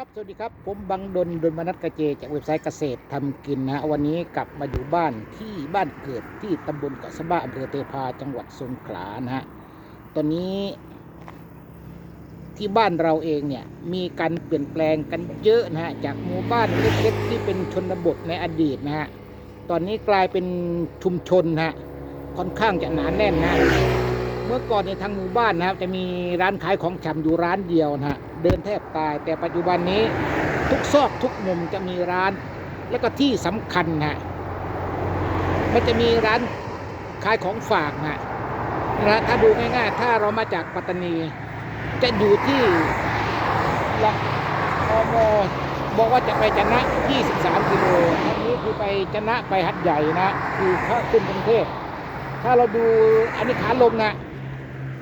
ครับ สวัสดีครับ ผมบังดนดนมนัสกระเจ จากเว็บไซต์เกษตรทำกินนะฮะวันนี้กลับมาอยู่บ้านที่บ้านเกิดที่ตำบลเกาะสะบ้าอำเภอเทพาจังหวัดสงขลานะฮะ ตอนนี้ ที่บ้านเราเองเนี่ย มีการเปลี่ยนแปลงกันเยอะนะฮะ จากหมู่บ้านเล็กๆที่เป็นชนบทในอดีตนะฮะ ตอนนี้กลายเป็นชุมชนนะฮะ ค่อนข้างจะหนาแน่นนะ เมื่อก่อนในทางหมู่บ้านนะครับ จะมีร้านขายของชำอยู่ร้านเดียวนะฮะ เดินแทบตาย แต่ปัจจุบันนี้ทุกซอกทุกมุมจะมีร้าน แล้วก็ที่สำคัญฮะมันจะมีร้านขายของฝากฮะนะฮะถ้าดูง่ายๆ ถ้าเรามาจากปัตตานี จะอยู่ที่หลักอมบอกว่าจะไปจะนะ 23 กิโลอันนี้คือไปจะนะไปหัดใหญ่นะ คือข้าขึ้นกรุงเทพถ้าเราดูอันนี้ขาลงนะ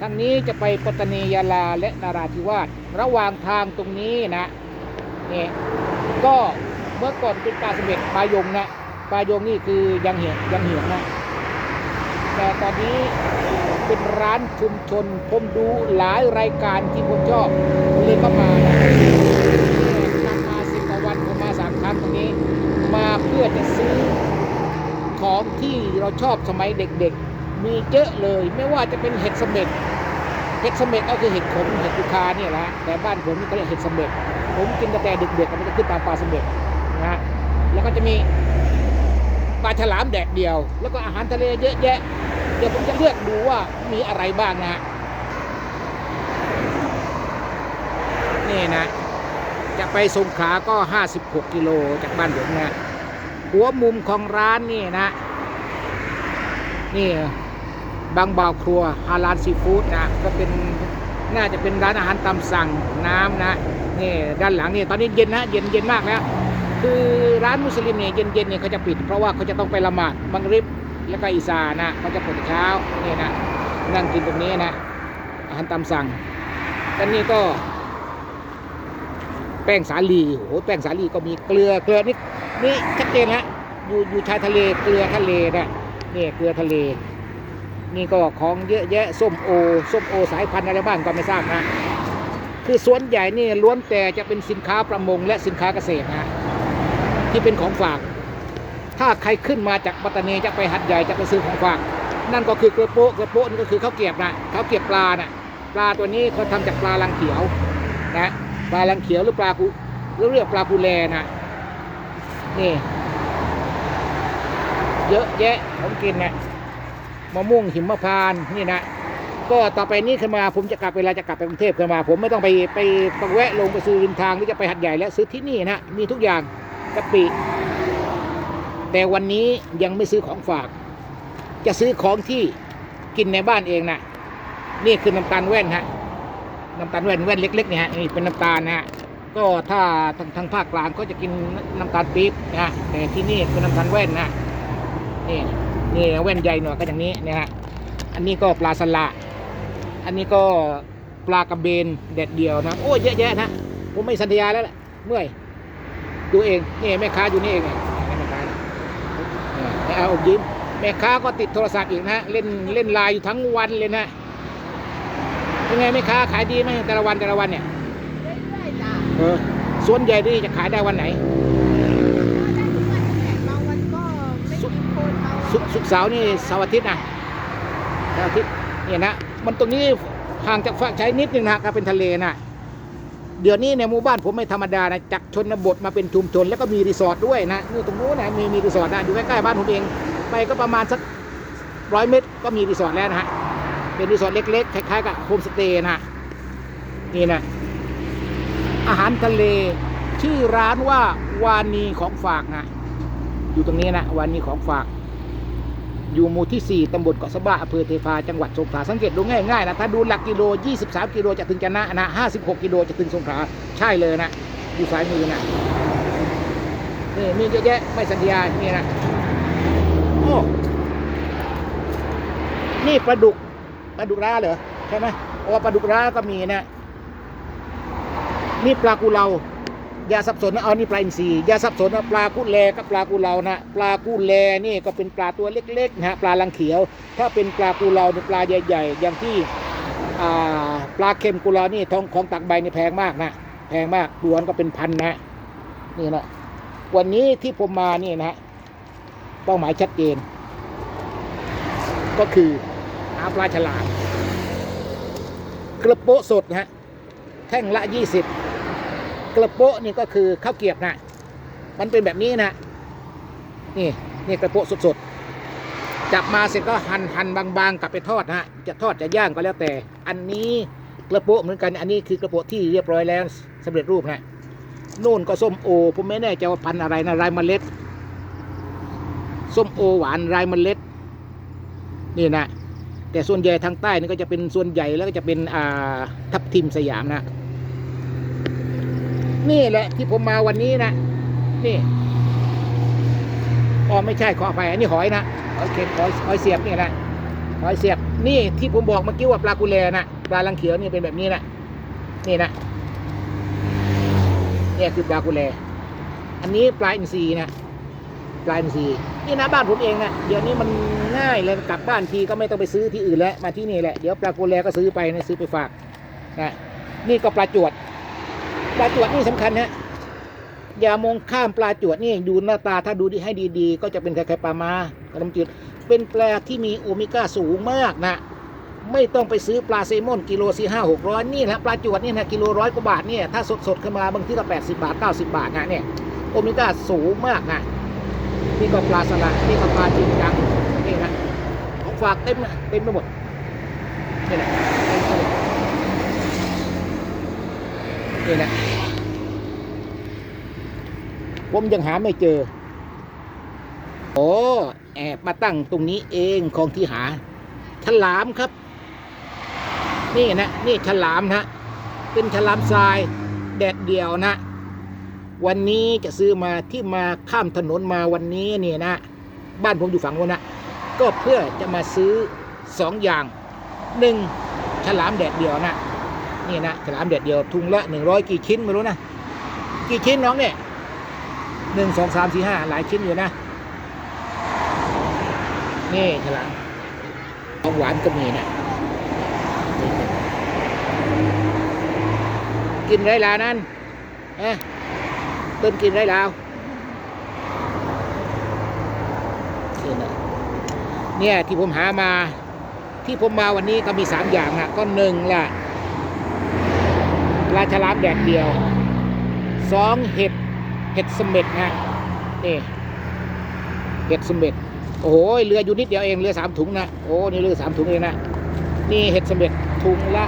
ทางนี้จะไปปัตตานียาลาและนาราธิวาสระหว่างทางตรงนี้นะนี่ก็เมื่อก่อนเป็นปลาเสม็ดปลายงนะปลายงนี่คือยังเหี่ยยังเหี่ยนะแต่ตอนนี้เป็นร้านชุมชน ผมดูหลายรายการที่ผมชอบเลยก็มานะนำมาสิบกว่าวันผมมาสามครั้งตรงนี้ มาเพื่อจะซื้อของที่เราชอบสมัยเด็กๆ มีเยอะเลยไม่ว่าจะเป็นเห็ดสม็ดเห็ดสม็ดก็คือเห็ดขมเห็ดยูคาเนี่ยแหละแต่บ้านผมนี่เขาเรียกเห็ดสม็ดผมกินตั้งแตเด็กๆมันจะขึ้นตามปลาสม็ดนะฮะแล้วก็จะมีปลาฉลามแดดเดียว แล้วก็อาหารทะเลเยอะแยะ เดี๋ยวผมจะเลือกดูว่ามีอะไรบ้างนะฮะนี่นะ จะไปสงขาก็ 56 กิโลจากบ้านผมนะ หัวมุมของร้านนี่นะ นี่ บางบ่าวครัวฮาลาลซีฟู้ดนะก็เป็นน่าจะเป็นร้านอาหารตามสั่งน้ำนะนี่ด้านหลังนี่ตอนนี้เย็นนะเย็นเย็นมากแล้วคือร้านมุสลิมเนี่ยเย็นเย็นเนี่ยเขาจะปิด เพราะว่าเขาจะต้องไปละหมาดมังริบแล้วก็อิซานะเขาจะเปิดเช้านี่นะนั่งกินตรงนี้นะอาหารตามสั่งด้านนี้ก็ แป้งสาลีโอ้แป้งสาลีก็มีเกลือเกลือนี่นี่ชัดเจนฮะอยู่อยู่ชายทะเลเกลือทะเลนะนี่เกลือทะเล นี่ก็ของเยอะแยะส้มโอส้มโอสายพันธุ์อะไรบ้างก็ไม่ทราบนะ คือสวนใหญ่นี่ล้วนแต่จะเป็นสินค้าประมงและสินค้าเกษตรนะที่เป็นของฝาก ถ้าใครขึ้นมาจากปัตตานีจะไปหัดใหญ่จะไปซื้อของฝาก นั่นก็คือกลือโปะกลือโปะนี่ก็คือข้าวเกียบนะข้าวเกียบปลานะปลาตัวนี้เขาทำจากปลาลังเขียวนะปลาลังเขียวหรือปลากูหรือเรียกปลากูแลนะนี่เยอะแยะของกินนะ มะม่วงหิมพานต์นี่นะก็ต่อไปนี้ขึ้นมาผมจะกลับเวลาจะกลับไปกรุงเทพขึ้นมา ผมไม่ต้องไปไปไปแวะลงไปซื้อริมทางหรือจะไปหัดใหญ่แล้วซื้อที่นี่นะมีทุกอย่างกะปิ แต่วันนี้ยังไม่ซื้อของฝาก จะซื้อของที่กินในบ้านเองนะนี่คือน้ำตาลแว่นฮะน้ำตาลแว่นแว่นเล็กๆเนี่ยฮะนี่เป็นน้ำตาลนะฮะก็ถ้าทางทางภาคกลางก็จะกินน้ำตาลปี๊บนะฮะแต่ที่นี่คือน้ำตาลแว่นนะนี่ นี่แว่นใหญ่หน่อยก็อย่างนี้นะฮะอันนี้ก็ปลาสละอันนี้ก็ปลากระเบนแดดเดียวนะโอ้ยเยอะแยะนะผมไม่สัญญาแล้วแหละเมื่อยดูเองนี่แม่ค้าอยู่นี่เองเนี่ยแม่ค้าเนี่ยแม่เอาอมยิ้มแม่ค้าก็ติดโทรศัพท์อีกนะฮะเล่นเล่นไลน์อยู่ทั้งวันเลยนะเป็นไงแม่ค้าขายดีไหมแต่ละวันแต่ละวันเนี่ยเรื่อยๆจ้ะเออส่วนใหญ่นี่จะขายได้วันไหน บางวันก็ไม่มีคนบางวัน สุกร์ศุกเสาร์นี่เสาร์อาทิตย์นะเสาร์อาทิตย์เนี่ยนะมันตรงนี้ห่างจากฝั่งชายนิดนึงนะครับเป็นทะเลนะเดี๋ยวนี้ในหมู่บ้านผมไม่ธรรมดานะจากชนบทมาเป็นชุมชนแล้วก็มีรีสอร์ทด้วยนะนี่ตรงนู้นนะมีมีรีสอร์ทนะอยู่ใกล้ๆบ้านผมเอง ไปก็ประมาณสักร้อยเมตรก็มีรีสอร์ทแล้วนะฮะเป็นรีสอร์ทเล็กๆคล้ายๆกับโฮมสเตย์นะนี่นะอาหารทะเลชื่อร้านว่าวานีของฝากนะอยู่ตรงนี้นะวานีของฝาก อยู่หมู่ที่ 4 ตำบลเกาะสะบ้าอำเภอเทพา จังหวัดสงขลา สังเกตดูง่ายๆนะ ถ้าดูหลักกิโล 23 กิโลจะถึงจะนะนะ 56 กิโลจะถึงสงขลา ใช่เลยนะ อยู่สายมือนะนี่มีเยอะแยะไม่สัญญานี่นะ โอ้ นี่ปลาดุก ปลาดุกร้าเหรอ ใช่ไหมโอ้ปลาดุกร้าก็มีนะ นี่ปลากุเลา ย่าสับสนนะเอานี่ปลาอินทรีอย่าสับสนนะปลากุแลกับปลากุเลานะปลากุแลนี่ก็เป็นปลาตัวเล็กๆนะฮะปลาลังเขียว ถ้าเป็นปลากุเลาเป็นปลาใหญ่ ๆ อย่างที่ปลาเค็มกุเลานี่ทองของตักใบนี่แพงมากนะแพงมากตัวนั้นก็เป็นพันนะนี่นะวันนี้ที่ผมมานี่นะฮะเป้าหมายชัดเจน ก็คือหาปลาฉลามกระโปะสดนะฮะแท่งละยี่สิบ กระโปะนี่ก็คือข้าวเกียบนะมันเป็นแบบนี้นะนี่นี่กระโปะสดๆจับมาเสร็จก็หั่นหั่นบางๆกลับไปทอดนะจะทอดจะย่างก็แล้วแต่ อันนี้กระโปะเหมือนกัน อันนี้คือกระโปะที่เรียบร้อยแล้วสำเร็จรูปนะนู่นก็ส้มโอผมไม่แน่ใจว่าพันอะไรนะไรเมล็ดส้มโอหวานไรเมล็ดนี่นะแต่ส่วนใหญ่ทางใต้นี่ก็จะเป็นส่วนใหญ่แล้วก็จะเป็นทับทิมสยามนะ นี่แหละที่ผมมาวันนี้นะนี่อ๋อไม่ใช่ขออภัยอันนี้หอยนะหอยเข็มหอยหอยเสียบนี่นะหอยเสียบนี่ที่ผมบอกเมื่อกี้ว่าปลากุเลนะปลาลังเขียวนี่เป็นแบบนี้นะนี่นะเนี่ยคือปลากุเล อันนี้ปลาอินทรีนะปลาอินทรีนี่นะบ้านผมเองนะเดี๋ยวนี้มันง่ายเลยกลับบ้านทีก็ไม่ต้องไปซื้อที่อื่นแล้วมาที่นี่แหละเดี๋ยวปลากุเลก็ซื้อไปนะซื้อไปฝากนะนี่ก็ปลาจวด ปลาจวดนี่สำคัญนะอย่ามองข้ามปลาจวดนี่ดูหน้าตาถ้าดูดีให้ดีๆ ก็จะเป็นคล้ายๆปลามาขนมจืดเป็นปลาที่มีโอเมก้าสูงมากนะ ไม่ต้องไปซื้อปลาเซมอนกิโลสี่ห้าหกร้อยนี่นะปลาจวดนี่นะกิโลร้อยกว่าบาทเนี่ยถ้าสดๆขึ้นมาบางที่ก็แปดสิบาทเก้าสิบาทนะเนี่ยโอเมก้าสูงมากนะนี่ก็ปลาสลัดนี่ก็ปลาจริงจังนี่นะของฝากเต็มเต็มไปหมดนี่แหละเต็มไปหมด นี่แหละผมยังหาไม่เจอ โอ้แอบมาตั้งตรงนี้เองของที่หา ฉลามครับ นี่นะ นี่ฉลามนะเป็นฉลามทรายแดดเดียวนะ วันนี้จะซื้อมาที่มาข้ามถนนมาวันนี้เนี่ยนะ บ้านผมอยู่ฝั่งโน้นนะก็เพื่อจะมาซื้อสองอย่างหนึ่งฉลามแดดเดียวนะ นี่นะฉลามแดดเดียวทุงละหนึ่งร้อยกี่ชิ้นไม่รู้นะ กี่ชิ้นน้องเนี่ยหนึ่งสองสามสี่ห้าหลายชิ้นอยู่นะ นี่ฉลามของหวานก็มีนะกินไรลานั้นเอ๊ะต้นกินไรลาวเนี่ยที่ผมหามาที่ผมมาวันนี้ก็มีสามอย่างนะก็หนึ่งละ ลาฉลามแดดเดียวสองเห็ดเห็ดสม็ดนะนี่เห็ดสม็ดโอ้โหเรืออยู่นิดเดียวเองเรือสามถุงนะโอ้นี่เรือสามถุงเองนะนี่เห็ดสม็ดถุงละ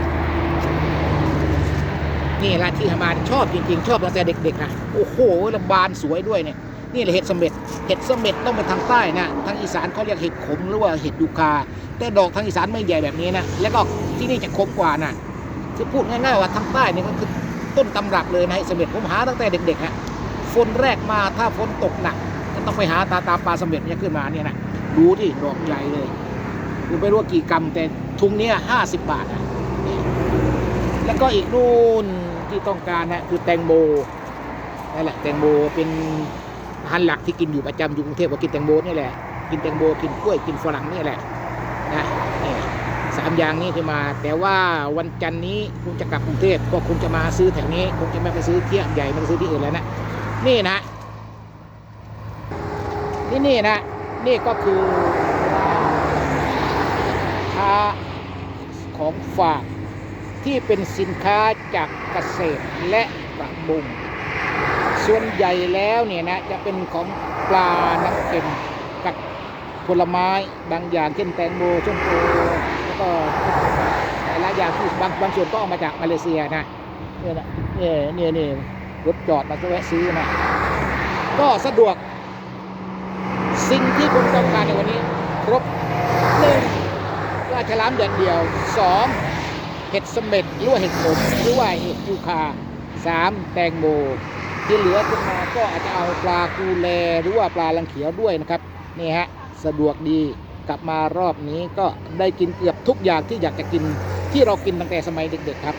นี่ละที่ทำมาชอบจริงๆ ชอบตั้งแต่เด็กๆนะโอ้โหระบานสวยด้วยเนี่ยนี่แหละเห็ดสม็ดเห็ดสม็ดต้องเป็นทางใต้นะทางอีสานเขาเรียกเห็ดขมหรือว่าเห็ดยูคาแต่ดอกทางอีสานไม่ใหญ่แบบนี้นะแล้วก็ที่นี่จะขมกว่านะ คือพูดง่ายๆว่าทางใต้นี่ก็คือต้นตำรับเลยนะเห็ดเสม็ดผมหาตั้งแต่เด็กๆฮะฝนแรกมาถ้าฝนตกหนักก็ต้องไปหาตาตาปลาสมเด็จเนี่ยขึ้นมาเนี่ยนะดูที่ดอกใหญ่เลยดูไม่รู้ว่ากี่กรัมแต่ทุงเนี้ยห้าสิบบาทนะแล้วก็อีกนู่นที่ต้องการนะคือแตงโมนั่นแหละแตงโมเป็นอาหารหลักที่กินอยู่ประจำอยู่กรุงเทพก็กินแตงโมนี่แหละกินแตงโมกินกล้วยกินฝรั่งนี่แหละ สามอย่างนี้ที่มา แต่ว่าวันจันทร์นี้คงจะกลับกรุงเทพก็คงจะมาซื้อแถวนี้คงจะไม่ไปซื้อเที่ยงใหญ่ไม่ไปซื้อที่อื่นแล้วนะนี่นะ นี่นี่นะ นี่ก็คือค้าของฝากที่เป็นสินค้าจากเกษตรและประมงส่วนใหญ่แล้วเนี่ยนะจะเป็นของปลาน้ำเค็มกับผลไม้บางอย่างเช่นแตงโมส้มโอแล้ว ก็หลายอย่างที่บางบางส่วนก็เอามาจากมาเลเซียนะเนี่ยนะเนี่ยเนี่ยเนี่ยรถจอดมาก็แวะซื้อนะก็สะดวก สิ่งที่ผมต้องการในวันนี้ครบหนึ่งปลาฉลามแดดเดียวสองเห็ดเสม็ดหรือว่าเห็ดขมหรือว่าเห็ดยูคาสามแตงโมที่เหลือขึ้นมาก็อาจจะเอาปลากูแลหรือว่าปลาลังเขียวด้วยนะครับนี่ฮะสะดวกดี กลับมารอบนี้ก็ได้กินเกือบทุกอย่างที่อยากจะกินที่เรากินตั้งแต่สมัยเด็กๆครับ